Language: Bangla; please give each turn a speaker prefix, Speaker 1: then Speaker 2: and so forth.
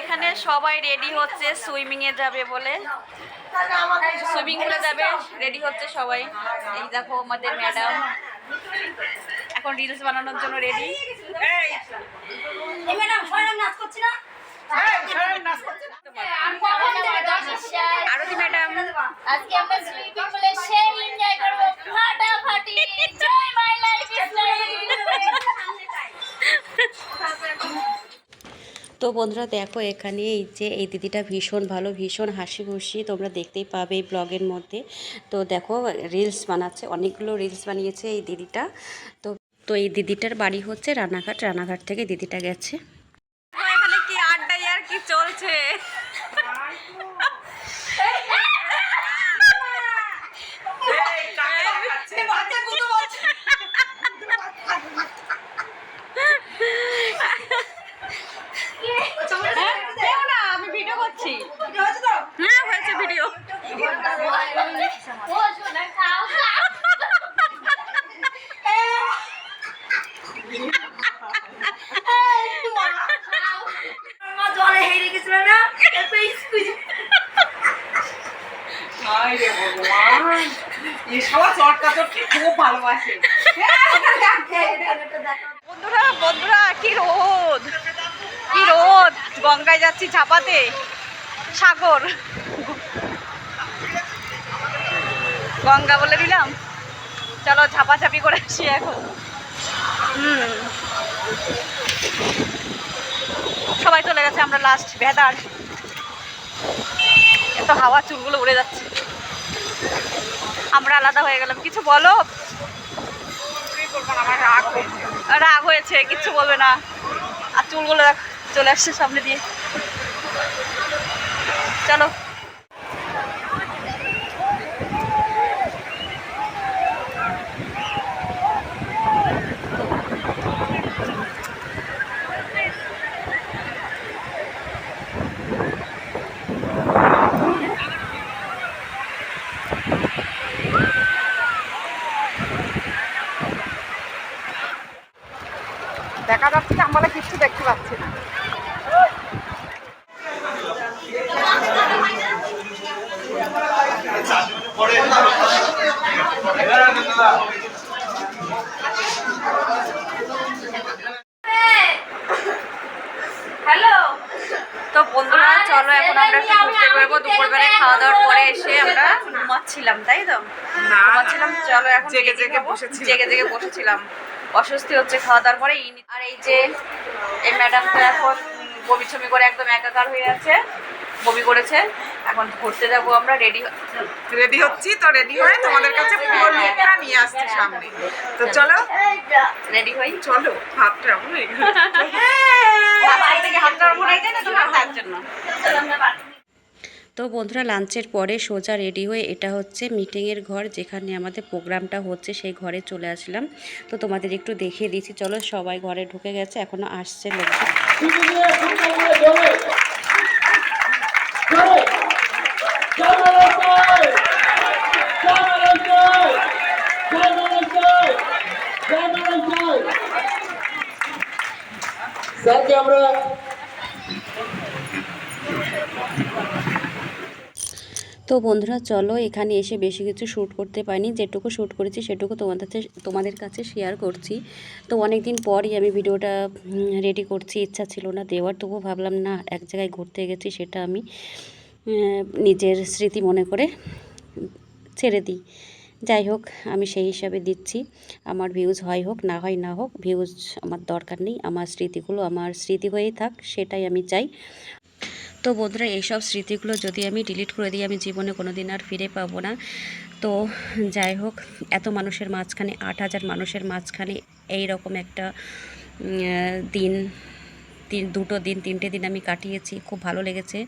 Speaker 1: এখানে সবাই রেডি হচ্ছে সুইমিং এ যাবে বলে। সুইমিং পুলে যাবে রেডি হচ্ছে সবাই। এই দেখো আমাদের ম্যাডাম এখন রিলস বানানোর জন্য রেডি আরতি ম্যাডাম
Speaker 2: আজকে আমরা
Speaker 3: তো বন্ধুরা দেখো এখানে এই যে এই দিদিটা ভীষণ ভালো, ভীষণ হাসি খুশি তোমরা দেখতেই পাবে এই ব্লগের মধ্যে। তো দেখো রিলস বানাচ্ছে, অনেকগুলো রিলস বানিয়েছে এই দিদিটা। তো তো এই দিদিটার বাড়ি হচ্ছে রানাঘাট রানাঘাট থেকে দিদিটা গেছে
Speaker 1: এখানে কি আড্ডাই আর কি চলছে হ্যাঁ, কেউ না, আমি ভিডিও করছি হ্যাঁ হয়েছে ভিডিও
Speaker 2: ও শোনা খাও খাও
Speaker 4: হায়রে ভগবান এই সবার চটকা খুব ভালোবাসে।
Speaker 1: বন্ধুরা বন্ধুরা, কি রোদ। কি রোদ। গঙ্গায় যাচ্ছি চাপাতে। সাগর। গঙ্গা বলে দিলাম। চলো ঝাপাঝাপি করে আসি এখন। সবাই চলে গেছে, আমরা লাস্ট ভেদার এত হাওয়া চুলগুলো উড়ে যাচ্ছে। আমরা আলাদা হয়ে গেলাম। কিছু বলো?
Speaker 4: রাগ হয়েছে
Speaker 1: কিচ্ছু বলবে না। আর চুলগুলো চলে আসছে সামনে দিয়ে। চলো।
Speaker 4: দেখা যাচ্ছে যে আমরা কিছু দেখতে পাচ্ছি না।
Speaker 2: হ্যালো
Speaker 1: তো বন্ধুরা চলো এখন আমরা একটু ঘুরতে বেরোবো। দুপুরবেলায় খাওয়া দাওয়ার পরে এসে আমরা ঘুমাচ্ছিলাম তাই তো? ঘুমাচ্ছিলাম চলো এখন
Speaker 4: জেগে জেগে। বসেছিলাম।
Speaker 1: জেগে জেগে বসেছিলাম। অস্বস্তি হচ্ছে খাওয়া দাওয়ার পরে। আর এই যে এই ম্যাডামটা এখন বমি ছমি করে একদম একাকার হয়ে আছে বমি করেছে। এখন ঘুরতে যাব আমরা রেডি
Speaker 4: রেডি হচ্ছি তো রেডি হয়ে তোমাদের কাছে পুরো লুকটা নিয়ে আসছি সামনে। তো চলো।
Speaker 1: রেডি হই।
Speaker 4: চলো হাতটা এমন হয়ে গেল।
Speaker 1: বাড়ি থেকে হাতটা মনে যায় না তো তার জন্য
Speaker 3: তো বন্ধুরা, লাঞ্চের পরে সোজা রেডি হয়ে এটা হচ্ছে মিটিংয়ের ঘর, যেখানে আমাদের প্রোগ্রামটা হচ্ছে, সেই ঘরে চলে আসলাম। তো তোমাদের একটু দেখিয়ে দিচ্ছি। চলো, সবাই ঘরে ঢুকে গেছে এখনও আসছে
Speaker 5: স্যারকে আমরা
Speaker 3: তো বন্ধুরা, চলো এখানে এসে বেশি কিছু শ্যুট করতে পারিনি। যেটুকু শ্যুট করেছি সেটুকু তোমাদের তোমাদের কাছে শেয়ার করছি। তো অনেক দিন পরই আমি ভিডিওটা রেডি করছি। ইচ্ছা ছিল না দেওয়ার, তবুও ভাবলাম না, এক জায়গায় ঘুরতে গেছি সেটা আমি নিজের স্মৃতি মনে করে ছেড়ে দিই। যাই হোক, আমি সেই হিসাবে দিচ্ছি। আমার ভিউজ হয় হোক, না হয় না হোক ভিউজ আমার দরকার নেই। আমার স্মৃতিগুলো, আমার স্মৃতি হয়েই থাক, সেটাই আমি চাই। তো বন্ধুরা এইসব স্মৃতিগুলো যদি আমি ডিলিট করে দিই, আমি জীবনে কোনো দিন আর ফিরে পাবো না। তো যাই হোক, এত মানুষের মাঝখানে, আট হাজার মানুষের মাঝখানে এই রকম একটা দিন দুটো দিন, তিনটে দিন আমি কাটিয়েছি। খুব ভালো লেগেছে।